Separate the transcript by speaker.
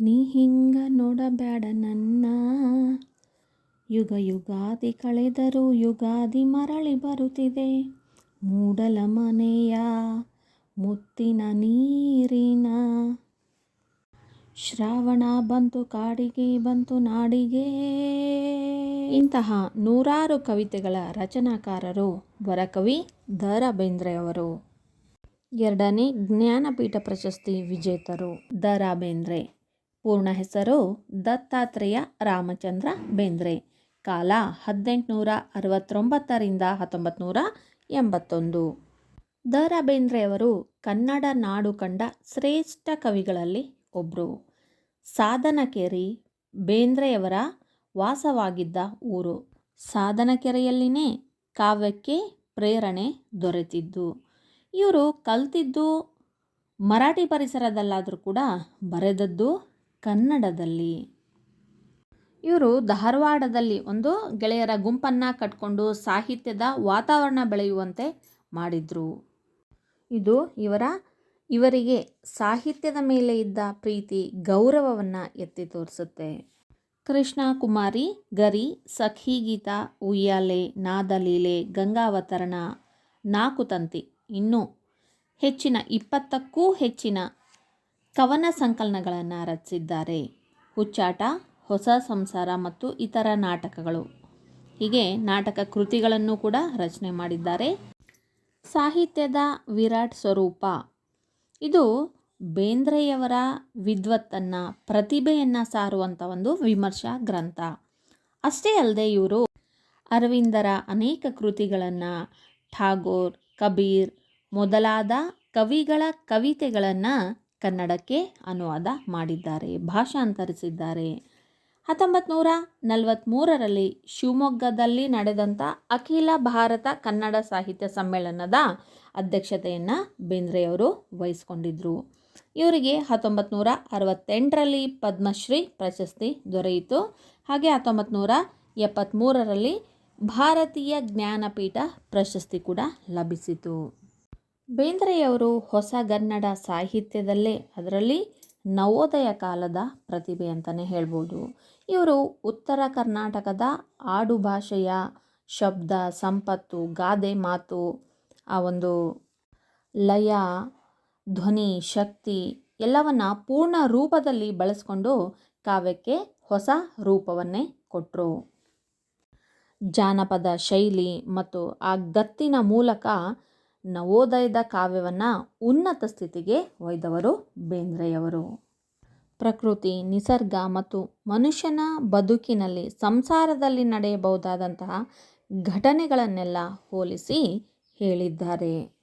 Speaker 1: ನೀ ಹಿಂಗ ನೋಡಬೇಡ ನನ್ನ. ಯುಗ ಯುಗಾದಿ ಕಳೆದರೂ ಯುಗಾದಿ ಮರಳಿ ಬರುತ್ತಿದೆ. ಮೂಡಲ ಮನೆಯ ಮುತ್ತಿನ ನೀರಿನ. ಶ್ರಾವಣ ಬಂತು, ಕಾಡಿಗೆ ಬಂತು, ನಾಡಿಗೆ. ಇಂತಹ ನೂರಾರು ಕವಿತೆಗಳ ರಚನಾಕಾರರು ವರಕವಿ ದ ರಾ ಬೇಂದ್ರೆಯವರು ಎರಡನೇ ಜ್ಞಾನಪೀಠ ಪ್ರಶಸ್ತಿ ವಿಜೇತರು ದ ರಾ ಬೇಂದ್ರೆ ಪೂರ್ಣ ಹೆಸರು ದತ್ತಾತ್ರೇಯ ರಾಮಚಂದ್ರ ಬೇಂದ್ರೆ. ಕಾಲ ಹದಿನೆಂಟುನೂರ ಅರವತ್ತೊಂಬತ್ತರಿಂದ ಹತ್ತೊಂಬತ್ತು ನೂರ ಎಂಬತ್ತೊಂದು. ದ ರಾ ಬೇಂದ್ರೆಯವರು ಕನ್ನಡ ನಾಡು ಕಂಡ ಶ್ರೇಷ್ಠ ಕವಿಗಳಲ್ಲಿ ಒಬ್ಬರು ಸಾಧನಕೆರೆ ಬೇಂದ್ರೆಯವರ ವಾಸವಾಗಿದ್ದ ಊರು. ಸಾಧನಕೆರೆಯಲ್ಲಿನೇ ಕಾವ್ಯಕ್ಕೆ ಪ್ರೇರಣೆ ದೊರೆತಿದ್ದು. ಇವರು ಕಲ್ತಿದ್ದು ಮರಾಠಿ ಪರಿಸರದಲ್ಲಾದರೂ ಕೂಡ ಬರೆದದ್ದು ಕನ್ನಡದಲ್ಲಿ. ಇವರು ಧಾರವಾಡದಲ್ಲಿ ಒಂದು ಗೆಳೆಯರ ಗುಂಪನ್ನು ಕಟ್ಕೊಂಡು ಸಾಹಿತ್ಯದ ವಾತಾವರಣ ಬೆಳೆಯುವಂತೆ ಮಾಡಿದರು. ಇದು ಇವರ, ಇವರಿಗೆ ಸಾಹಿತ್ಯದ ಮೇಲೆ ಇದ್ದ ಪ್ರೀತಿ, ಗೌರವವನ್ನು ಎತ್ತಿ ತೋರಿಸುತ್ತೆ. ಕೃಷ್ಣ ಕುಮಾರಿ, ಗರಿ ಸಖೀಗೀತ ಉಯ್ಯಾಲೆ, ನಾದಲೀಲೆ, ಗಂಗಾವತರಣ ನಾಕುತಂತಿ ಇನ್ನೂ ಹೆಚ್ಚಿನ ಇಪ್ಪತ್ತಕ್ಕೂ ಹೆಚ್ಚಿನ ಕವನ ಸಂಕಲನಗಳನ್ನು ರಚಿಸಿದ್ದಾರೆ. ಹುಚ್ಚಾಟ, ಹೊಸ ಸಂಸಾರ ಮತ್ತು ಇತರ ನಾಟಕಗಳು. ಹೀಗೆ ನಾಟಕ ಕೃತಿಗಳನ್ನು ಕೂಡ ರಚನೆ ಮಾಡಿದ್ದಾರೆ. ಸಾಹಿತ್ಯದ ವಿರಾಟ್ ಸ್ವರೂಪ. ಇದು ಬೇಂದ್ರೆಯವರ ವಿದ್ವತ್ತನ್ನು, ಪ್ರತಿಭೆಯನ್ನು ಸಾರುವಂಥ ಒಂದು ವಿಮರ್ಶಾ ಗ್ರಂಥ. ಅಷ್ಟೇ ಅಲ್ಲದೆ ಇವರು ಅರವಿಂದರ ಅನೇಕ ಕೃತಿಗಳನ್ನು ಠಾಗೋರ್, ಕಬೀರ್ ಮೊದಲಾದ ಕವಿಗಳ ಕವಿತೆಗಳನ್ನು ಕನ್ನಡಕ್ಕೆ ಅನುವಾದ ಮಾಡಿದ್ದಾರೆ, ಭಾಷಾಂತರಿಸಿದ್ದಾರೆ. ಹತ್ತೊಂಬತ್ತು ನೂರ ನಲವತ್ತ್ಮೂರರಲ್ಲಿ ಶಿವಮೊಗ್ಗದಲ್ಲಿ ನಡೆದಂಥ ಅಖಿಲ ಭಾರತ ಕನ್ನಡ ಸಾಹಿತ್ಯ ಸಮ್ಮೇಳನದ ಅಧ್ಯಕ್ಷತೆಯನ್ನು ಬೇಂದ್ರೆಯವರು ವಹಿಸಿಕೊಂಡಿದ್ದರು ಇವರಿಗೆ ಹತ್ತೊಂಬತ್ತು ನೂರ ಅರವತ್ತೆಂಟರಲ್ಲಿ ಪದ್ಮಶ್ರೀ ಪ್ರಶಸ್ತಿ ದೊರೆಯಿತು. ಹಾಗೆ ಹತ್ತೊಂಬತ್ತು ನೂರ ಎಪ್ಪತ್ತ್ಮೂರರಲ್ಲಿ ಭಾರತೀಯ ಜ್ಞಾನಪೀಠ ಪ್ರಶಸ್ತಿ ಕೂಡ ಲಭಿಸಿತು. ಬೇಂದ್ರೆಯವರು ಹೊಸ ಕನ್ನಡ ಸಾಹಿತ್ಯದಲ್ಲೇ ಅದರಲ್ಲಿ ನವೋದಯ ಕಾಲದ ಪ್ರತಿಭೆ ಅಂತಲೇ ಹೇಳ್ಬೋದು. ಇವರು ಉತ್ತರ ಕರ್ನಾಟಕದ ಆಡು ಭಾಷೆಯ ಶಬ್ದ, ಸಂಪತ್ತು, ಗಾದೆ ಮಾತು, ಆ ಒಂದು ಲಯ, ಧ್ವನಿ, ಶಕ್ತಿ ಎಲ್ಲವನ್ನು ಪೂರ್ಣ ರೂಪದಲ್ಲಿ ಬಳಸ್ಕೊಂಡು ಕಾವ್ಯಕ್ಕೆ ಹೊಸ ರೂಪವನ್ನೇ ಕೊಟ್ಟರು ಜಾನಪದ ಶೈಲಿ ಮತ್ತು ಆ ಗತ್ತಿನ ಮೂಲಕ ನವೋದಯದ ಕಾವ್ಯವನ್ನು ಉನ್ನತ ಸ್ಥಿತಿಗೆ ಒಯ್ದವರು ಬೇಂದ್ರೆಯವರು. ಪ್ರಕೃತಿ, ನಿಸರ್ಗ ಮತ್ತು ಮನುಷ್ಯನ ಬದುಕಿನಲ್ಲಿ ಸಂಸಾರದಲ್ಲಿ ನಡೆಯಬಹುದಾದಂತಹ ಘಟನೆಗಳನ್ನೆಲ್ಲ ಹೋಲಿಸಿ ಹೇಳಿದ್ದಾರೆ.